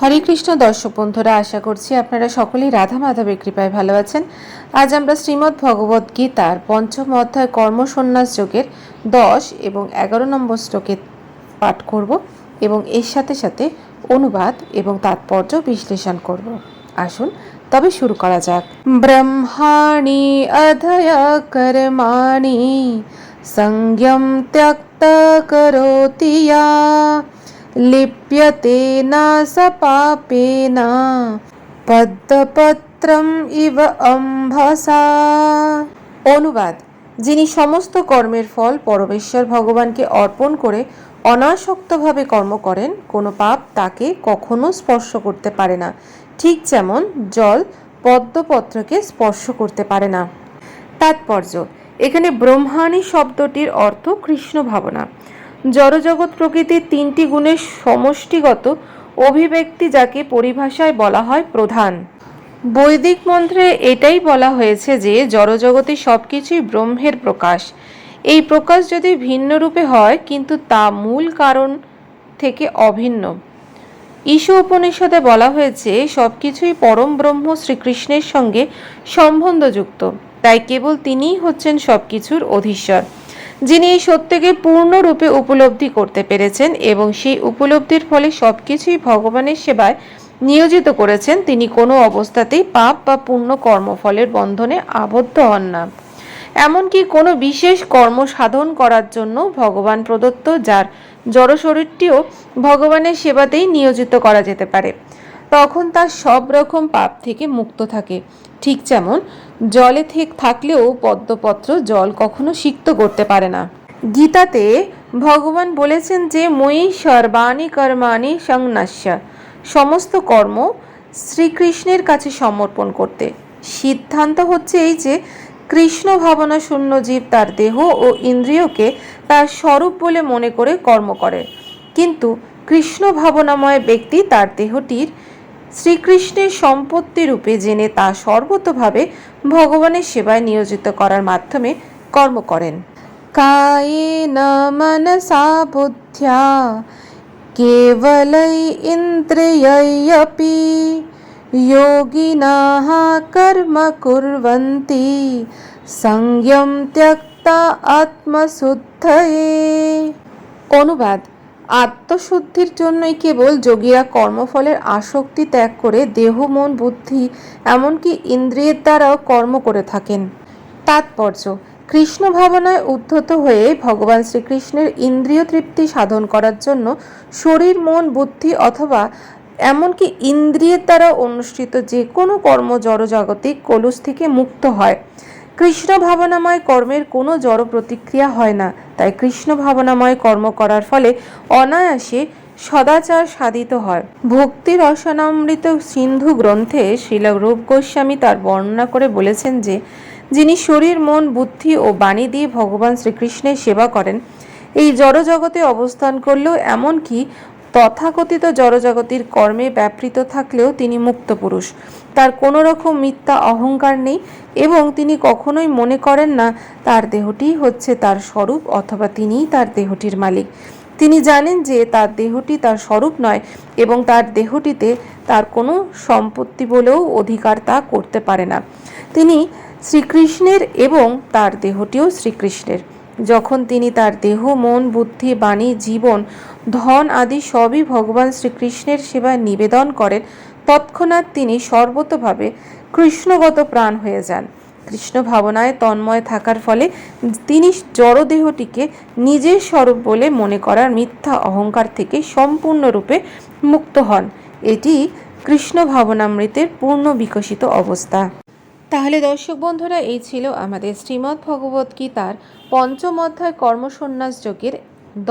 হরে কৃষ্ণ দর্শক বন্ধুরা, আশা করছি আপনারা সকলেই রাধা মাধবের কৃপায় ভালো আছেন। আজ আমরা শ্রীমদ্ ভগবদ গীতার পঞ্চম অধ্যায় কর্মসন্ন্যাস যোগের দশ এবং এগারো নম্বর শ্লোকে পাঠ করব এবং এর সাথে সাথে অনুবাদ এবং তাৎপর্য বিশ্লেষণ করব। আসুন, তবে শুরু করা যাক। ব্রহ্মাণি অধয় কর্মাণি, সংযম ত্যক্ত করোতি লিপ্যতে না স পাপেন পদ্মপত্রম ইব অম্ভসা অনুবাদ যিনি সমস্ত কর্মের ফল পরমেশ্বর ভগবানকে অর্পণ করে অনাসক্তভাবে কর্ম করেন, কোনো পাপ তাকে কখনো স্পর্শ করতে পারে না। ঠিক যেমন জল পদ্মপত্রকে স্পর্শ করতে পারে না। তাৎপর্য। এখানে ব্রহ্মাণী শব্দটির অর্থ কৃষ্ণ ভাবনা। জড়জগৎ প্রকৃতির তিনটি গুণের সমষ্টিগত অভিব্যক্তি যাকে পরিভাষায় বলা হয় প্রধান। বৈদিক মন্ত্রে এটাই বলা হয়েছে যে, জড়জগতে সব কিছুই ব্রহ্মের প্রকাশ। এই প্রকাশ যদি ভিন্ন রূপে হয়, কিন্তু তা মূল কারণ থেকে অভিন্ন। ঈশু উপনিষদে বলা হয়েছে সব কিছুই পরম ব্রহ্ম শ্রীকৃষ্ণের সঙ্গে সম্বন্ধযুক্ত। তাই কেবল তিনিই হচ্ছেন সব কিছুর অধীশ্বর। যিনি এই সত্যকে পূর্ণরূপে উপলব্ধি করতে পেরেছেন এবং সেই উপলব্ধির ফলে সব কিছুই ভগবানের সেবায় নিয়োজিত করেছেন, তিনি কোনো অবস্থাতেই পাপ বা পূর্ণ কর্মফলের বন্ধনে আবদ্ধ হন না। এমনকি কোনো বিশেষ কর্ম সাধন করার জন্য ভগবান প্রদত্ত যার জড় শরীরটিও ভগবানের সেবাতেই নিয়োজিত করা যেতে পারে, তখন তার সব রকম পাপ থেকে মুক্ত থাকে। ঠিক যেমন জলে থেক থাকলেও পদ্মপত্র জল কখনো সিক্ত করতে পারে না। গীতাতে ভগবান বলেছেন যে, মই সর্বাণী কর্মাণি সংনাশ্য সমস্ত কর্ম শ্রীকৃষ্ণের কাছে সমর্পণ করতে। সিদ্ধান্ত হচ্ছে এই যে, কৃষ্ণ ভাবনা শূন্য জীব তার দেহ ও ইন্দ্রিয়কে তার স্বরূপ বলে মনে করে কর্ম করে। কিন্তু কৃষ্ণ ভাবনাময় ব্যক্তি তার দেহটির শ্রীকৃষ্ণের সম্পত্তি রূপে জেনে তা সর্বতভাবে ভগবানের সেবায় নিয়োজিত করার মাধ্যমে কর্ম করেন। কায়েন মনসা বুদ্ধ্যা কেবলাই ইন্দ্রিয়পি যোগিনাः কর্ম কুর্বন্তি সংযম ত্যক্তা আত্মশুদ্ধয়ে অনুবাদ আত্মশুদ্ধির জন্যই কেবল যোগীরা কর্মফলের আসক্তি ত্যাগ করে দেহ, মন, বুদ্ধি, এমনকি ইন্দ্রিয়ের দ্বারাও কর্ম করে থাকেন। তাৎপর্য, কৃষ্ণ ভাবনায় উদ্ধত হয়ে ভগবান শ্রীকৃষ্ণের ইন্দ্রিয় তৃপ্তি সাধন করার জন্য শরীর, মন, বুদ্ধি অথবা এমনকি ইন্দ্রিয়ের দ্বারা অনুষ্ঠিত যে কোনো কর্ম জড়জাগতিক কলুষ থেকে মুক্ত হয়। কৃষ্ণ ভাবনাময় কর্মের কোনো জড় প্রতিক্রিয়া হয় না। তাই কৃষ্ণ ভাবনাময় কর্ম করার ফলে অনায়াসে সদাচার সাধিত হয়। ভক্তি রসনামৃত সিন্ধু গ্রন্থে শিল রূপ গোস্বামী তার বর্ণনা করে বলেছেন যে, যিনি শরীর, মন, বুদ্ধি ও বাণী দিয়ে ভগবান শ্রীকৃষ্ণের সেবা করেন, এই জড়জগতে অবস্থান করলেও এমনকি তথাকথিত জড়জগতির কর্মে ব্যাপৃত থাকলেও তিনি মুক্ত পুরুষ তার কোনো রকম মিথ্যা অহংকার নেই এবং তিনি কখনোই মনে করেন না, তার দেহটিই হচ্ছে তার স্বরূপ অথবা তিনিই তার দেহটির মালিক। তিনি জানেন যে তার দেহটি তার স্বরূপ নয় এবং তার দেহটিতে তার কোনো সম্পত্তি বলেও অধিকার তা করতে পারে না। তিনি শ্রীকৃষ্ণের এবং তার দেহটিও শ্রীকৃষ্ণের। যখন তিনি তার দেহ, মন, বুদ্ধি, বাণী, জীবন, ধন আদি সবই ভগবান শ্রীকৃষ্ণের সেবায় নিবেদন করেন, তৎক্ষণাৎ তিনি সর্বতভাবে কৃষ্ণগত প্রাণ হয়ে যান। কৃষ্ণ ভাবনায় তন্ময় থাকার ফলে তিনি জড়দেহটিকে নিজের স্বরূপ বলে মনে করার মিথ্যা অহংকার থেকে সম্পূর্ণরূপে মুক্ত হন। এটি কৃষ্ণ ভাবনামৃতের পূর্ণ বিকশিত অবস্থা। তাহলে দর্শক বন্ধুরা, এই ছিল আমাদের শ্রীমদ্ ভগবত গীতার পঞ্চম অধ্যায় কর্মসন্ন্যাস যোগের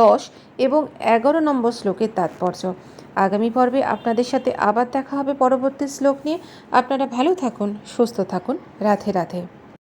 দশ এবং এগারো নম্বর শ্লোকের তাৎপর্য। আগামী পর্বে আপনাদের সাথে আবার দেখা হবে পরবর্তী শ্লোক নিয়ে। আপনারা ভালো থাকুন, সুস্থ থাকুন। রাধে রাধে।